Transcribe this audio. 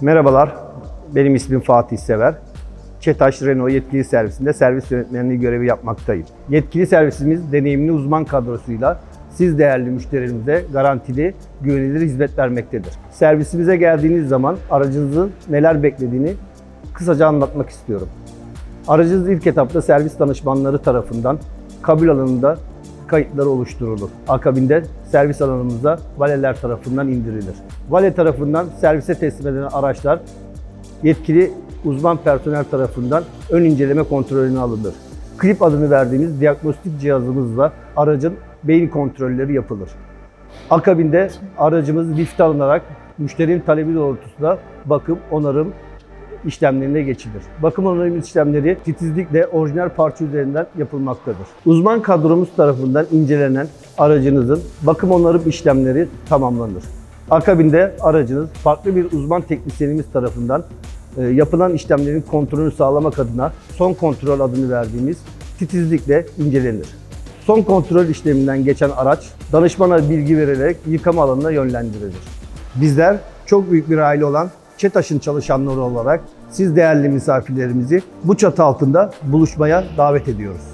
Merhabalar, benim ismim Fatih Sever. Çetaş Renault yetkili servisinde servis yönetmenliği görevi yapmaktayım. Yetkili servisimiz deneyimli uzman kadrosuyla siz değerli müşterilerimize garantili, güvenilir hizmet vermektedir. Servisimize geldiğiniz zaman aracınızın neler beklediğini kısaca anlatmak istiyorum. Aracınız ilk etapta servis danışmanları tarafından kabul alanında kayıtları oluşturulur. Akabinde servis alanımıza valeler tarafından indirilir. Vale tarafından servise teslim edilen araçlar yetkili uzman personel tarafından ön inceleme kontrolüne alınır. Klip adını verdiğimiz diagnostik cihazımızla aracın beyin kontrolleri yapılır. Akabinde aracımız lifte alınarak müşterinin talebi doğrultusunda bakım, onarım işlemlerine geçilir. Bakım onarım işlemleri titizlikle orijinal parça üzerinden yapılmaktadır. Uzman kadromuz tarafından incelenen aracınızın bakım onarım işlemleri tamamlanır. Akabinde aracınız farklı bir uzman teknisyenimiz tarafından e, yapılan işlemlerin kontrolünü sağlamak adına son kontrol adını verdiğimiz titizlikle incelenir. Son kontrol işleminden geçen araç danışmana bilgi verilerek yıkama alanına yönlendirilir. Bizler çok büyük bir aile olan ÇETAŞ'ın çalışanları olarak siz değerli misafirlerimizi bu çatı altında buluşmaya davet ediyoruz.